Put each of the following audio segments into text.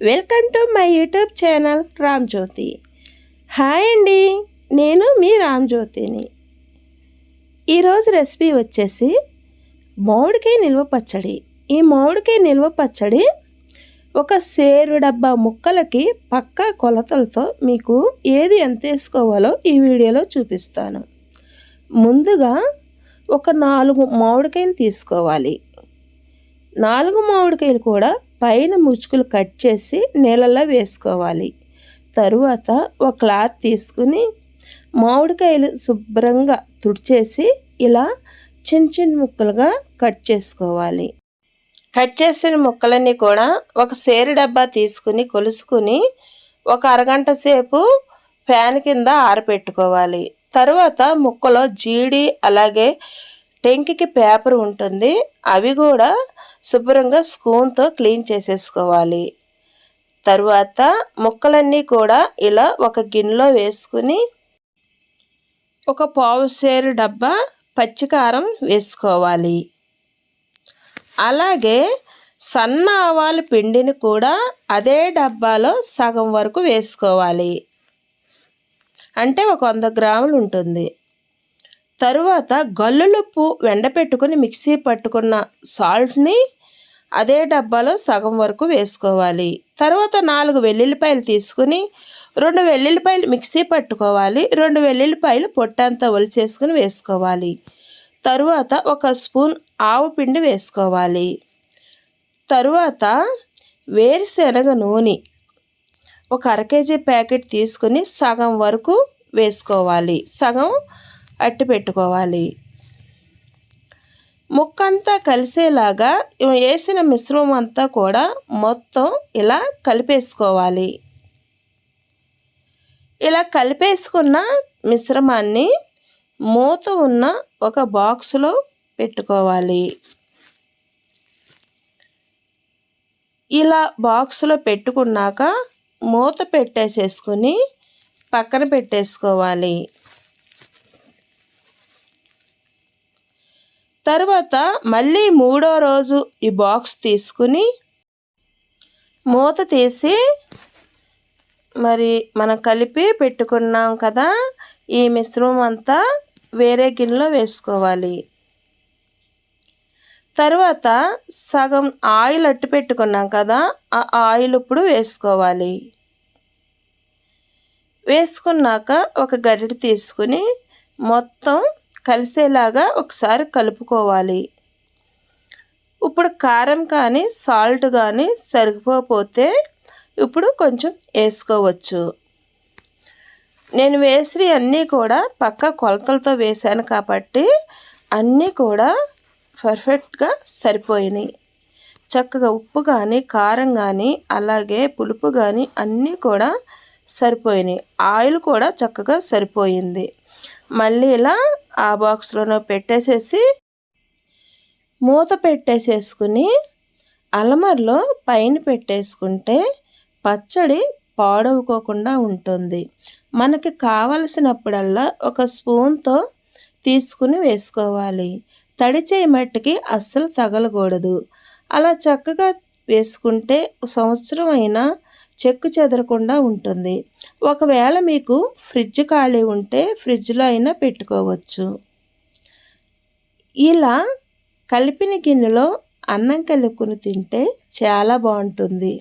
Welcome to my YouTube channel Ramjyothi. Hi అండి నేను మీ రామ్జ్యోతిని. ఈరోజు రెసిపీ వచ్చేసి మామిడికాయ నిల్వ పచ్చడి. ఈ మామిడికాయ నిల్వ పచ్చడి ఒక సేరు డబ్బా ముక్కలకి పక్కా కొలతలతో మీకు ఏది ఎంత వేసుకోవాలో ఈ వీడియోలో చూపిస్తాను. ముందుగా ఒక నాలుగు మామిడికాయలు తీసుకోవాలి. నాలుగు మామిడికాయలు కూడా పైన ముచ్చుకులు కట్ చేసి నీళ్ళల్లో వేసుకోవాలి. తరువాత ఒక క్లాత్ తీసుకుని మామిడికాయలు శుభ్రంగా తుడిచేసి ఇలా చిన్న చిన్న ముక్కలుగా కట్ చేసుకోవాలి. కట్ చేసిన ముక్కలన్నీ కూడా ఒక సేరు డబ్బా తీసుకుని కొలుసుకుని ఒక అరగంట సేపు ఫ్యాన్ కింద ఆరబెట్టుకోవాలి తరువాత ముక్కలో జీడి అలాగే టెంకికి పేపర్ ఉంటుంది. అవి కూడా శుభ్రంగా స్పూన్తో క్లీన్ చేసేసుకోవాలి. తరువాత ముక్కలన్నీ కూడా ఇలా ఒక గిన్నెలో వేసుకుని ఒక పావు సేరు డబ్బా పచ్చికారం వేసుకోవాలి. అలాగే సన్న ఆవాల పిండిని కూడా అదే డబ్బాలో సగం వరకు వేసుకోవాలి. అంటే ఒక వంద గ్రాములు ఉంటుంది. తరువాత గల్లులుప్పు వెండపెట్టుకుని మిక్సీ పట్టుకున్న సాల్ట్ని అదే డబ్బాలో సగం వరకు వేసుకోవాలి. తర్వాత నాలుగు వెల్లుల్లిపాయలు తీసుకుని రెండు వెల్లుల్లిపాయలు మిక్సీ పట్టుకోవాలి. రెండు వెల్లుల్లిపాయలు పొట్టంతా ఒలిచేసుకుని వేసుకోవాలి. తరువాత ఒక స్పూన్ ఆవు పిండి వేసుకోవాలి. తరువాత వేరుశనగ నూనె ఒక అర కేజీ ప్యాకెట్ తీసుకుని సగం వరకు వేసుకోవాలి. సగం అట్టి పెట్టుకోవాలి. ముక్కంతా కలిసేలాగా వేసిన మిశ్రమం అంతా కూడా మొత్తం ఇలా కలిపేసుకోవాలి. ఇలా కలిపేసుకున్న మిశ్రమాన్ని మూత ఉన్న ఒక బాక్స్లో పెట్టుకోవాలి. ఇలా బాక్స్లో పెట్టుకున్నాక మూత పెట్టేసేసుకొని పక్కన పెట్టేసుకోవాలి. తర్వాత మళ్ళీ మూడో రోజు ఈ బాక్స్ తీసుకుని మూత తీసి మరి మనం కలిపి పెట్టుకున్నాం కదా ఈ మిశ్రమం అంతా వేరే గిన్నెలో వేసుకోవాలి. తర్వాత సగం ఆయిల్ అట్టు పెట్టుకున్నాం కదా ఆ ఆయిల్ ఇప్పుడు వేసుకోవాలి. వేసుకున్నాక ఒక గరిటె తీసుకుని మొత్తం కలిసేలాగా ఒకసారి కలుపుకోవాలి. ఇప్పుడు కారం కానీ సాల్ట్ కానీ సరిపోతే ఇప్పుడు కొంచెం వేసుకోవచ్చు. నేను వేసి అన్నీ కూడా పక్క కొలతలతో వేసాను కాబట్టి అన్నీ కూడా పర్ఫెక్ట్గా సరిపోయినాయి. చక్కగా ఉప్పు కానీ కారం కానీ అలాగే పులుపు కానీ అన్నీ కూడా సరిపోయినాయి. ఆయిల్ కూడా చక్కగా సరిపోయింది. మళ్ళీ ఇలా ఆ బాక్స్లోనో పెట్టేసేసి మూత పెట్టేసేసుకుని అలమర్లో పైన పెట్టేసుకుంటే పచ్చడి పాడవుకోకుండా ఉంటుంది. మనకి కావలసినప్పుడల్లా ఒక స్పూన్తో తీసుకుని వేసుకోవాలి. తడి చేయి మట్టికి అస్సలు తగలకూడదు. అలా చక్కగా వేసుకుంటే సంవత్సరం అయినా చెక్కు చెదరకుండా ఉంటుంది. ఒకవేళ మీకు ఫ్రిడ్జ్ ఖాళీ ఉంటే ఫ్రిడ్జ్లో అయినా పెట్టుకోవచ్చు. ఇలా కలిపిన గిన్నెలో అన్నం కలుపుకుని తింటే చాలా బాగుంటుంది.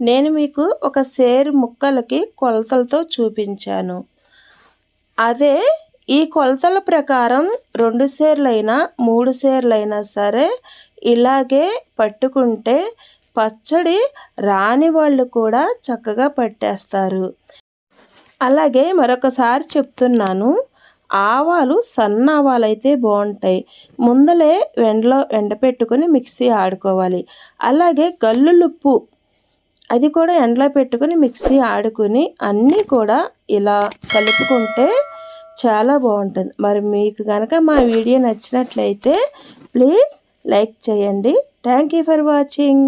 నేను మీకు ఒక సేరు ముక్కలకి కొలతలతో చూపించాను. అదే ఈ కొలతల ప్రకారం రెండు సేర్లైనా మూడు సేర్లైనా సరే ఇలాగే పట్టుకుంటే పచ్చడి రాని వాళ్ళు కూడా చక్కగా పట్టేస్తారు. అలాగే మరొకసారి చెప్తున్నాను ఆవాలు సన్న ఆవాలు అయితే బాగుంటాయి. ముందలే ఎండలో ఎండపెట్టుకుని మిక్సీ ఆడుకోవాలి. అలాగే గల్లులుప్పు అది కూడా ఎండలో పెట్టుకుని మిక్సీ ఆడుకుని అన్నీ కూడా ఇలా కలుపుకుంటే చాలా బాగుంటుంది. మరి మీకు కనుక మా వీడియో నచ్చినట్లయితే ప్లీజ్ లైక్ చేయండి. Thank you for watching.